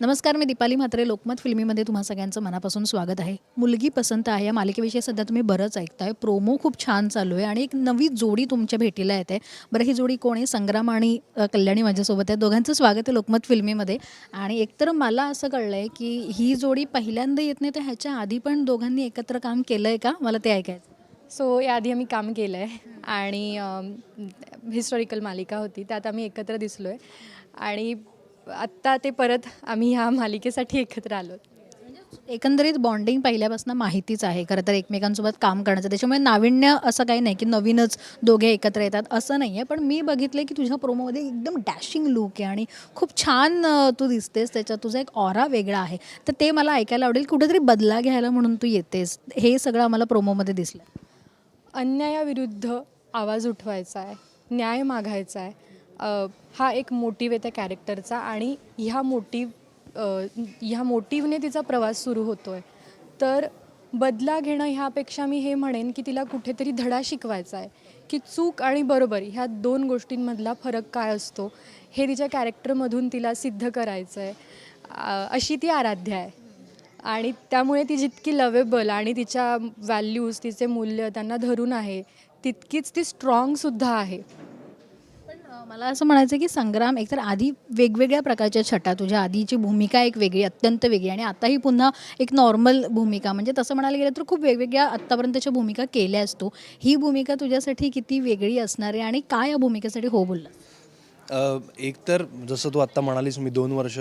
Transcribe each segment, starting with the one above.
नमस्कार मी दीपाली म्हात्रे लोकमत फिल्मीमध्ये तुम्हा सगळ्यांचं मनापासून स्वागत आहे. मुलगी पसंत आहे या मालिकेविषयी सध्या तुम्ही बरंच ऐकताय. प्रोमो खूप छान चालू आहे आणि एक नवी जोडी तुमच्या भेटीला येते. बरं ही जोडी कोण आहे? संग्राम आणि कल्याणी माझ्यासोबत आहे. दोघांचं स्वागत आहे लोकमत फिल्मीमध्ये. आणि एकतर मला असं कळलं आहे की ही जोडी पहिल्यांदा येत नाही तर ह्याच्या आधी पण दोघांनी एकत्र काम केलं आहे का? मला ते ऐकायचं सो याआधी आम्ही काम केलं आहे आणि हिस्टॉरिकल मालिका होती. त्यात आम्ही एकत्र दिसलो आहे आणि आत्ता ते परत आम्ही ह्या मालिकेसाठी एकत्र आलो. एकंदरीत बॉन्डिंग पहिल्यापासून माहितीच आहे. खरं तर एकमेकांसोबत काम करण्याचं त्याच्यामुळे नाविन्य असं काही नाही की नवीनच दोघे एकत्र येतात असं नाही आहे पण मी बघितलं की तुझ्या प्रोमोमध्ये एकदम डॅशिंग लुक आहे आणि खूप छान तू दिसतेस. त्याच्यात तुझा एक ऑरा वेगळा आहे. तर ते मला ऐकायला आवडेल. कुठेतरी बदला घ्यायला म्हणून तू येतेस. हे सगळं आम्हाला प्रोमोमध्ये दिसलं. अन्यायाविरुद्ध आवाज उठवायचा आहे. न्याय मागायचा आहे. हा एक मोटिव्ह आहे त्या कॅरेक्टरचा आणि ह्या मोटिव्ह ह्या मोटिव्हने तिचा प्रवास सुरू होतो आहे तर बदला घेणं ह्यापेक्षा मी हे म्हणेन की तिला कुठेतरी धडा शिकवायचा आहे. की चूक आणि बरोबर ह्या दोन गोष्टींमधला फरक काय असतो हे तिच्या कॅरेक्टरमधून तिला सिद्ध करायचं आहे. अशी ती आराध्य आहे. आणि त्यामुळे ती जितकी लवेबल आणि तिच्या व्हॅल्यूज तिचे मूल्य त्यांना धरून आहे तितकीच ती स्ट्रॉंगसुद्धा आहे. मला असं म्हणायचं आहे की संग्राम एकतर आधी वेगवेगळ्या प्रकारच्या छटा तुझ्या आधीची भूमिका एक वेगळी अत्यंत वेगळी आणि आताही पुन्हा एक नॉर्मल भूमिका. म्हणजे तसं म्हणायला गेलं तर खूप वेगवेगळ्या आत्तापर्यंतच्या भूमिका केल्या असतो. ही भूमिका तुझ्यासाठी किती वेगळी असणार आहे आणि काय या भूमिकेसाठी हो बोलला? एक तर जसं तू आत्ता म्हणालीस मी दोन वर्ष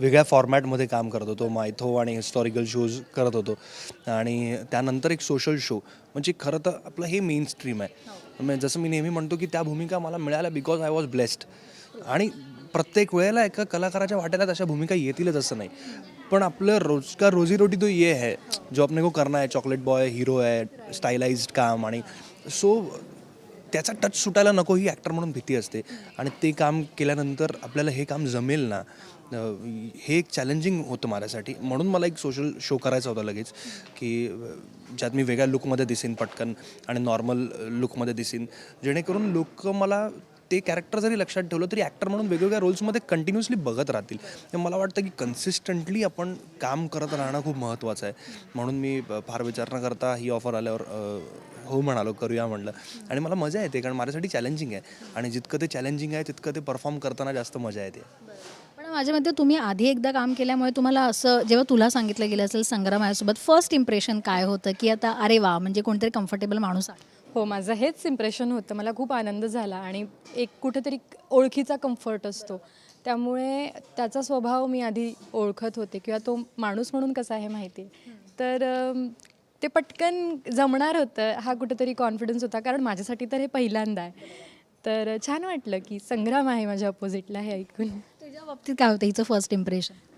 वेगळ्या फॉर्मॅटमध्ये काम करत होतो. मायथो आणि हिस्टॉरिकल शोज करत होतो. आणि त्यानंतर एक सोशल शो म्हणजे खरं तर आपलं हे मेन स्ट्रीम आहे. म्हणजे जसं मी नेहमी म्हणतो की त्या भूमिका मला मिळाल्या बिकॉज आय वॉज ब्लेस्ड आणि प्रत्येक वेळेला एका कलाकाराच्या वाट्याला तशा भूमिका येतीलच असं नाही. पण आपलं रोज का रोजीरोटी तो ये है. जो आपण को करना है चॉकलेट बॉय हिरो आहे स्टायलाइज काम आणि सो त्याचा टच सुटायला नको ही ॲक्टर म्हणून भीती असते. आणि ते काम केल्यानंतर आपल्याला हे काम जमेल ना हे एक चॅलेंजिंग होतं माझ्यासाठी. म्हणून मला एक सोशल शो करायचा होता लगेच की ज्यात मी वेगळ्या लुकमध्ये दिसेन पटकन आणि नॉर्मल लुकमध्ये दिसेन. जेणेकरून लोक मला ते कॅरेक्टर जरी लक्षात ठेवलं तरी ॲक्टर म्हणून वेगवेगळ्या रोल्समध्ये कंटिन्युअसली बघत राहतील. मला वाटतं की कन्सिस्टंटली आपण काम करत राहणं खूप महत्त्वाचं आहे. म्हणून मी फार विचार न करता ही ऑफर आल्यावर हो म्हणालो करूया म्हणलं आणि मला मजा येते कारण माझ्यासाठी चॅलेंजिंग आहे. आणि जितकं ते चॅलेंजिंग आहे तितकं ते परफॉर्म करताना जास्त मजा येते. माझ्या मते तुम्ही आधी एकदा काम केल्यामुळे तुम्हाला असं जेव्हा तुला सांगितलं गेलं असेल संग्राम माझ्यासोबत फर्स्ट इम्प्रेशन काय होतं? की आता अरे वा म्हणजे कोणतरी कम्फर्टेबल माणूस आहे. हो माझं हेच इम्प्रेशन होतं. मला खूप आनंद झाला आणि एक कुठेतरी ओळखीचा कम्फर्ट असतो. त्यामुळे त्याचा स्वभाव मी आधी ओळखत होते किंवा तो माणूस म्हणून कसा आहे माहिती आहे. तर ते पटकन जमणार होतं हा कुठेतरी कॉन्फिडन्स होता. कारण माझ्यासाठी तर हे पहिल्यांदा आहे. तर छान वाटलं की संग्राम आहे माझ्या अपोजिटला हे ऐकून. तुझ्या बाबतीत काय होतं हिचं फर्स्ट इम्प्रेशन अ,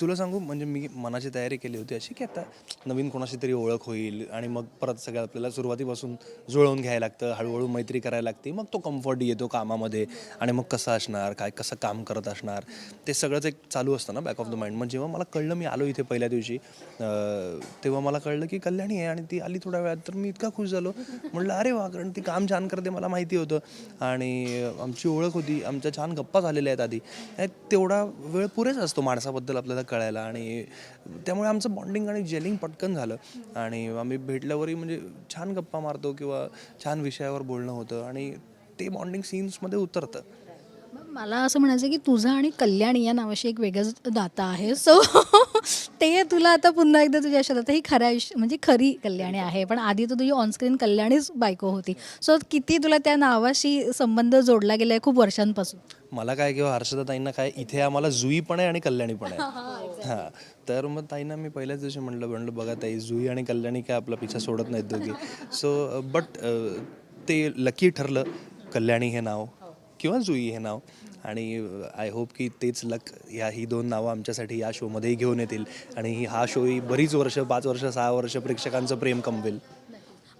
तुला सांगू म्हणजे मी मनाची तयारी केली होती अशी की आता नवीन कोणाशी तरी ओळख होईल आणि मग परत सगळं आपल्याला सुरुवातीपासून जुळवून घ्यायला लागतं हळूहळू मैत्री करायला लागते. मग तो कम्फर्ट येतो कामामध्ये आणि मग कसं असणार काय कसं काम करत असणार? ते सगळंच एक चालू असतं ना बॅक ऑफ द माइंड मग जेव्हा मला कळलं मी आलो इथे पहिल्या दिवशी तेव्हा मला कळलं की कल्याणी आहे आणि ती आली थोड्या वेळात तर मी इतका खुश झालो. म्हटलं अरे वा कारण ती काम छान करते मला माहिती होतं. आणि आमची ओळख होती आमच्या छान गप्पा झालेल्या आहेत आधी. तेवढा वेळ पुरेच असतो माणसाबद्दल. आपल्याला कळायला आणि त्यामुळे आमचं बॉन्डिंग आणि जेलिंग पटकन झालं. आणि आम्ही भेटल्यावरही म्हणजे छान गप्पा मारतो किंवा छान विषयावर बोलणं होतं आणि ते बॉन्डिंग सीन्समध्ये उतरतं. मला असं म्हणायचं की तुझं आणि कल्याणी या नावाशी एक वेगळंच दाता आहे. सो ते तुला आता पुन्हा एकदा तुझ्या आयुष्यात आता ही खऱ्या आयुष्य म्हणजे खरी कल्याणी आहे. पण आधी तर तुझी ऑनस्क्रीन कल्याणीच बायको होती. सो किती तुला त्या नावाशी संबंध जोडला गेला आहे खूप वर्षांपासून? मला काय किंवा हर्षदा ताईंना काय इथे आम्हाला जुई पण आहे आणि कल्याणी पण आहे. हां तर मग ताईंना मी पहिल्याच दिवशी म्हणलं म्हणलं बघा ताई जुई आणि कल्याणी काय आपला पिछा सोडत नाहीत दोघी. सो बट ते लकी ठरलं कल्याणी हे नाव. किंवा जुई हे नाव. आणि आय होप की तेच लक या ही दोन नावं आमच्यासाठी या शोमध्येही घेऊन येतील. आणि ही- हा शोही बरीच वर्ष पाच वर्ष सहा वर्ष प्रेक्षकांचं प्रेम कमवेल.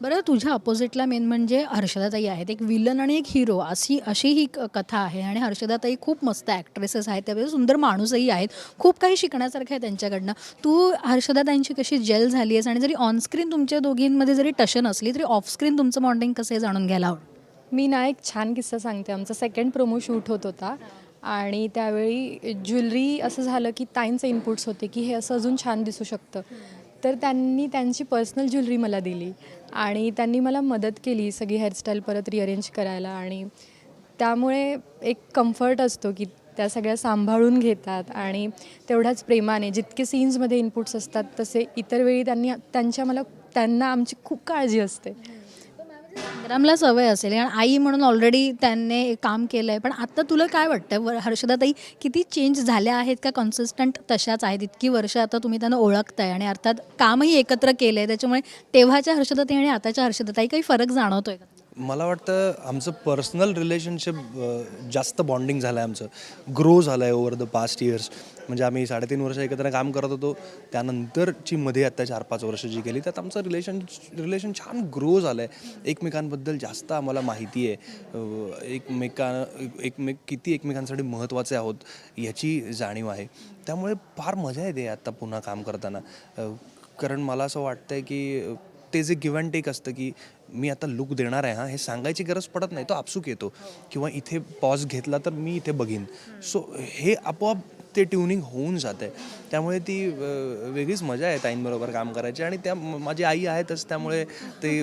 बरं तुझ्या अपोजिटला मेन म्हणजे हर्षदाताई आहेत. एक विलन आणि एक हिरो अशी अशी ही क- कथा आहे. आणि हर्षदाताई खूप मस्त ॲक्ट्रेसेस आहेत. त्यावेळी सुंदर माणूसही आहेत. खूप काही शिकण्यासारखं आहे त्यांच्याकडनं. तू हर्षदाताईंची कशी जेल झाली आहेस? आणि जरी ऑनस्क्रीन तुमच्या दोघींमध्ये जरी टशन असली तरी ऑफस्क्रीन तुमचं बॉन्डिंग कसं आहे जाणून घ्यायला आवडतं मी ना एक छान किस्सा सांगते. आमचा सेकंड प्रोमो शूट होत होता. आणि त्यावेळी ज्वेलरी असं झालं की ताईंचे इनपुट्स होते की हे असं अजून छान दिसू शकतं. तर त्यांनी त्यांची पर्सनल ज्वेलरी मला दिली. आणि त्यांनी मला मदत केली सगळी हेअरस्टाईल परत रिअरेंज करायला. आणि त्यामुळे एक कम्फर्ट असतो की त्या सगळ्या सांभाळून घेतात. आणि तेवढ्याच प्रेमाने जितके सीन्समध्ये इनपुट्स असतात तसे इतर वेळी त्यांनी त्यांच्या मला त्यांना आमची खूप काळजी असते. संग्रामला सवय असेल. आणि आई म्हणून ऑलरेडी त्यांनी काम केलं आहे पण आता तुला काय वाटतं वर- हर्षदाताई किती चेंज झाल्या आहेत का? कन्सिस्टंट तशाच आहेत. इतकी वर्ष आता तुम्ही त्यांना ओळखताय आणि अर्थात कामही एकत्र केलं आहे त्याच्यामुळे तेव्हाच्या हर्षदाताई आणि आताच्या हर्षदाताई काही फरक जाणवतोय का? मला वाटतं आमचं पर्सनल रिलेशनशिप जास्त बॉन्डिंग झालं आहे आमचं. ग्रो झालं आहे ओवर द पास्ट इयर्स म्हणजे आम्ही साडेतीन वर्ष एकत्र काम करत होतो. त्यानंतरची मध्ये आत्ता चार पाच वर्ष जी गेली त्यात आमचं रिलेशन रिलेशन छान ग्रो झालं आहे एकमेकांबद्दल जास्त आम्हाला माहिती आहे. एकमेकां एकमेका एकमेक किती एकमेकांसाठी महत्त्वाचे आहोत याची जाणीव आहे. त्यामुळे फार मजा येते आत्ता पुन्हा काम करताना. कारण मला असं वाटतं आहे की ते जे गिव्ह अँड टेक असतं की मी आता लुक देणार आहे हां हे सांगायची गरज पडत नाही तो आपसूक येतो. किंवा इथे पॉज घेतला तर मी इथे बघीन. सो हे आपोआप ते ट्युनिंग होऊन जात आहे त्यामुळे ती वेगळीच मजा आहे ताईंबरोबर काम करायची. आणि त्या माझी आई आहेतच त्यामुळे ते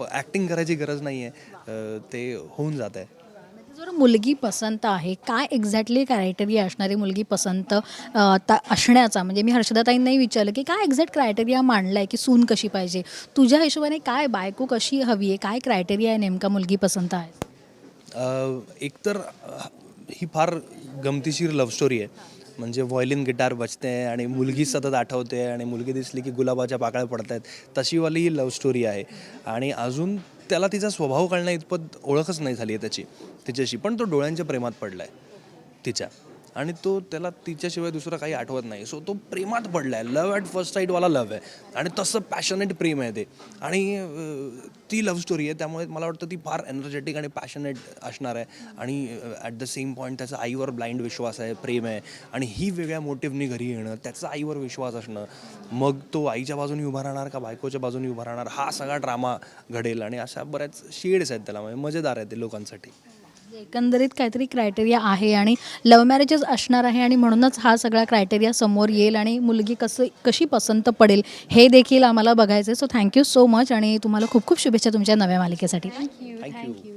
ॲक्टिंग करायची गरज नाही आहे ते होऊन जात आहे जर मुलगी पसंत आहे काय एक्झॅक्टली क्रायटेरिया असणारी मुलगी पसंत असण्याचा? म्हणजे मी हर्षदाताईंनाही विचारलं की काय एक्झॅक्ट क्रायटेरिया मांडला आहे की सून कशी पाहिजे? तुझ्या हिशोबाने काय बायको कशी हवी आहे? काय क्रायटेरिया आहे नेमका मुलगी पसंत आहे? एकतर ही फार गमतीशीर लव्ह स्टोरी आहे. म्हणजे व्हॉयलिन गिटार वाजते आणि मुलगी सतत आठवते आणि मुलगी दिसली की गुलाबाच्या पाकळ्या पडत आहेत तशीवाली ही लव्ह स्टोरी आहे. आणि अजून त्याला तिचा स्वभाव कळण्या इतपत ओळखच नाही झाली आहे त्याची तिच्याशी. पण तो डोळ्यांच्या प्रेमात पडला आहे तिच्या. आणि तो त्याला तिच्याशिवाय दुसरं काही आठवत नाही. सो तो प्रेमात पडला आहे लव्ह ॲट फर्स्ट साईटवाला लव्ह आहे. आणि तसं पॅशनेट प्रेम आहे ते. आणि ती लव्ह स्टोरी आहे. त्यामुळे मला वाटतं ती फार एनर्जेटिक आणि पॅशनेट असणार आहे. आणि ॲट द सेम पॉईंट त्याचा आईवर ब्लाइंड विश्वास आहे प्रेम आहे. आणि ही वेगळ्या मोटिव्हनी घरी येणं त्याचा आईवर विश्वास असणं मग तो आईच्या बाजूने उभा राहणार का बायकोच्या बाजूने उभा राहणार? हा सगळा ड्रामा घडेल. आणि अशा बऱ्याच शेड्स आहेत त्याला. म्हणजे मजेदार आहे ते लोकांसाठी. एकंदरीत काहीतरी क्रायटेरिया आहे आणि लव्ह मॅरेजेस असणार आहे आणि म्हणूनच हा सगळा क्रायटेरिया समोर येईल आणि मुलगी कसं कशी पसंत पडेल हे देखील आम्हाला बघायचं आहे सो थँक्यू सो मच आणि तुम्हाला खूप खूप शुभेच्छा तुमच्या नव्या मालिकेसाठी. Thank you thank you